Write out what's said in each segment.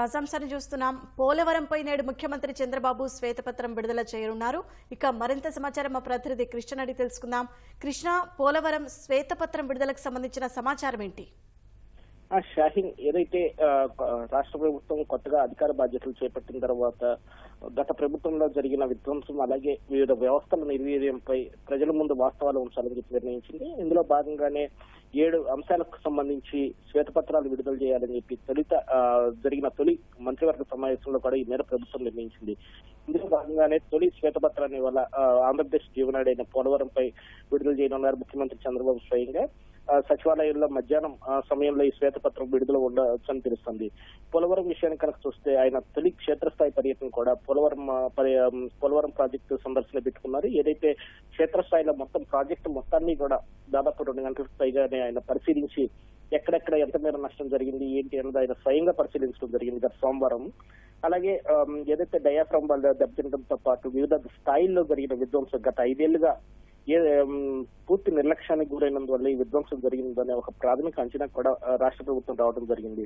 తాజాంశాన్ని చూస్తున్నాం. పోలవరంపై నేడు ముఖ్యమంత్రి చంద్రబాబు శ్వేతపత్రం విడుదల చేయనున్నారు. ఇక మరింత సమాచారం మా ప్రతినిధి కృష్ణ అడిగి తెలుసుకుందాం. కృష్ణ పోలవరం శ్వేతపత్రం విడుదలకు సంబంధించిన సమాచారం ఏంటి? షాహిన్ ఏదైతే రాష్ట్ర ప్రభుత్వం కొత్తగా అధికార బాధ్యతలు చేపట్టిన తర్వాత గత ప్రభుత్వంలో జరిగిన విధ్వంసం అలాగే వివిధ వ్యవస్థల నిర్వీర్యంపై ప్రజల ముందు వాస్తవాలు ఉంచాలని చెప్పి నిర్ణయించింది. ఇందులో భాగంగానే ఏడు అంశాలకు సంబంధించి శ్వేతపత్రాలు విడుదల చేయాలని చెప్పి తొలిత జరిగిన తొలి మంత్రివర్గ సమావేశంలో కూడా ఈ మేర ప్రభుత్వం నిర్ణయించింది. ఇందులో భాగంగానే తొలి శ్వేతపత్రాన్ని వల్ల ఆంధ్రప్రదేశ్ జీవనాడైన పోలవరంపై విడుదల చేయనున్నారు ముఖ్యమంత్రి చంద్రబాబు స్వయంగా. సచివాలయంలో మధ్యాహ్నం ఆ, సమయంలో ఈ శ్వేతపత్రం విడుదల ఉండొచ్చని తెలుస్తుంది. పోలవరం విషయాన్ని కనుక చూస్తే ఆయన తొలి క్షేత్రస్థాయి పర్యటన కూడా పోలవరం పోలవరం ప్రాజెక్టు సందర్శన పెట్టుకున్నారు. ఏదైతే క్షేత్రస్థాయిలో మొత్తం ప్రాజెక్టు మొత్తాన్ని కూడా దాదాపు రెండు గంటలకు పైగానే ఆయన పరిశీలించి ఎక్కడెక్కడ ఎంత మేర నష్టం జరిగింది ఏంటి అన్నది ఆయన స్వయంగా పరిశీలించడం జరిగింది గత సోమవారం. అలాగే ఏదైతే డయాఫ్రామ్ వల్ల దెబ్బతినడంతో పాటు వివిధ స్థాయిల్లో జరిగిన విధ్వంసం గత ఐదేళ్ళుగా పూర్తి నిర్లక్ష్యానికి గురైనందువల్ల ఈ విధ్వంసం జరిగిందనే ఒక ప్రాథమిక అంచనా కూడా రాష్ట్ర ప్రభుత్వం రావడం జరిగింది.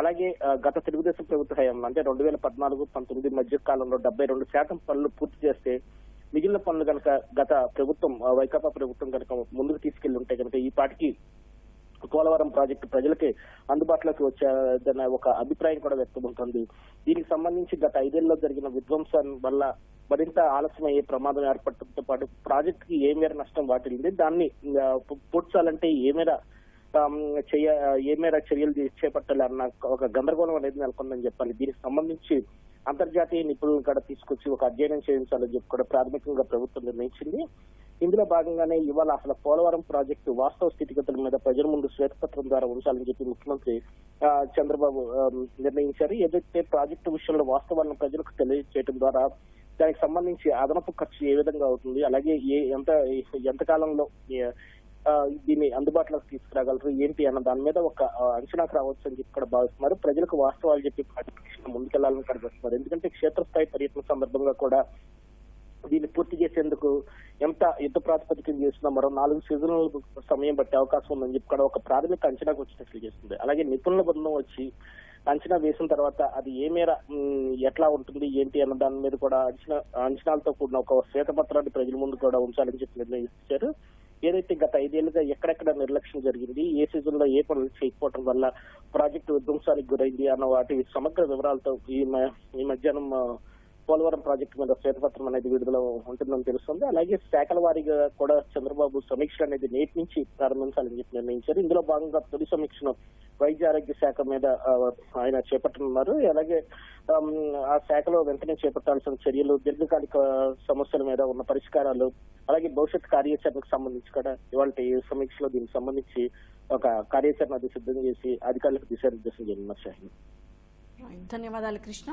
అలాగే గత తెలుగుదేశం ప్రభుత్వ హయాంలో అంటే రెండు వేల పద్నాలుగు పంతొమ్మిది మధ్య కాలంలో డెబ్బై రెండు శాతం పనులు పూర్తి చేస్తే మిగిలిన పనులు కనుక గత ప్రభుత్వం వైకాపా ప్రభుత్వం కనుక ముందుకు తీసుకెళ్ళి ఉంటే కనుక ఈ పాటికి పోలవరం ప్రాజెక్టు ప్రజలకి అందుబాటులోకి వచ్చేదన్న ఒక అభిప్రాయం కూడా వ్యక్తమవుతుంది దీనికి సంబంధించి గత ఐదేళ్ళలో జరిగిన విధ్వంసం వల్ల మరింత ఆలస్యం అయ్యే ప్రమాదం ఏర్పడటంతో పాటు ప్రాజెక్టుకి ఏ మేర నష్టం వాటిల్లింది? దాన్ని పూడ్చాలంటే ఏ మేర చేయ ఏ మేర చర్యలు చేపట్టాలి అన్న ఒక గందరగోళం అనేది నెలకొందని చెప్పాలి. దీనికి సంబంధించి అంతర్జాతీయ నిపుణులను కూడా తీసుకొచ్చి ఒక అధ్యయనం చేయించాలని చెప్పి కూడా ప్రాథమికంగా ప్రభుత్వం నిర్ణయించింది. ఇందులో భాగంగానే ఇవాళ అసలు పోలవరం ప్రాజెక్టు వాస్తవ స్థితిగతుల మీద ప్రజల ముందు శ్వేతపత్రం ద్వారా ఉంచాలని చెప్పి ముఖ్యమంత్రి చంద్రబాబు నిర్ణయించారు. ఏదైతే ప్రాజెక్టు విషయంలో వాస్తవాలను ప్రజలకు తెలియజేయడం ద్వారా దానికి సంబంధించి అదనపు ఖర్చు ఏ విధంగా అవుతుంది? అలాగే ఏ ఎంత ఎంత కాలంలో దీన్ని అందుబాటులోకి తీసుకురాగలరు ఏంటి అన్న దాని మీద ఒక అంచనాకు రావచ్చు అని చెప్పి ఇక్కడ భావిస్తున్నారు. ప్రజలకు వాస్తవాలు చెప్పి ముందుకెళ్ళాలని కనిపిస్తున్నారు ఎందుకంటే క్షేత్రస్థాయి పర్యటన సందర్భంగా కూడా దీన్ని పూర్తి చేసేందుకు ఎంత యుద్ధ ప్రాతిపదికన చేసినా మరో నాలుగు సీజన్లు సమయం పట్టే అవకాశం ఉందని చెప్పి కూడా ఒక ప్రాథమిక అంచనాకు వచ్చినట్లు చేస్తుంది అలాగే నిపుణుల బృందం వచ్చి అంచనా వేసిన తర్వాత అది ఏ మేర ఎట్లా ఉంటుంది ఏంటి అన్న దాని మీద కూడా అంచనా అంచనాలతో కూడిన ఒక శ్వేతపత్రాన్ని ప్రజల ముందు కూడా ఉంచాలని చెప్పి నిర్ణయించారు ఏదైతే గత ఐదేళ్ళుగా ఎక్కడెక్కడ నిర్లక్ష్యం జరిగింది ఏ సీజన్లో ఏ పనులు చేయకపోవడం వల్ల ప్రాజెక్టు విధ్వంసానికి గురైంది అన్న వాటి సమగ్ర వివరాలతో ఈ మ- ఈ మధ్యాహ్నం పోలవరం ప్రాజెక్టు మీద శ్వేతపత్రం అనేది విడుదల ఉంటుందని తెలుస్తుంది. అలాగే శాఖల వారీగా కూడా చంద్రబాబు సమీక్ష అనేది నేటి నుంచి ప్రారంభించాలని చెప్పి నిర్ణయించారు. ఇందులో భాగంగా తొలి సమీక్షను వైద్య ఆరోగ్య శాఖ మీద ఆయన చేపట్టనున్నారు. అలాగే ఆ శాఖలో వెంటనే చేపట్టాల్సిన చర్యలు దీర్ఘకాలిక సమస్యల మీద ఉన్న పరిష్కారాలు అలాగే భవిష్యత్ కార్యాచరణకు సంబంధించి కూడా ఇవాళ సమీక్షలో దీనికి సంబంధించి ఒక కార్యాచరణ అది సిద్ధం చేసి అధికారులకు దిశానిర్దేశం చేయనున్నారు. షాహిన్ ధన్యవాదాలు కృష్ణ.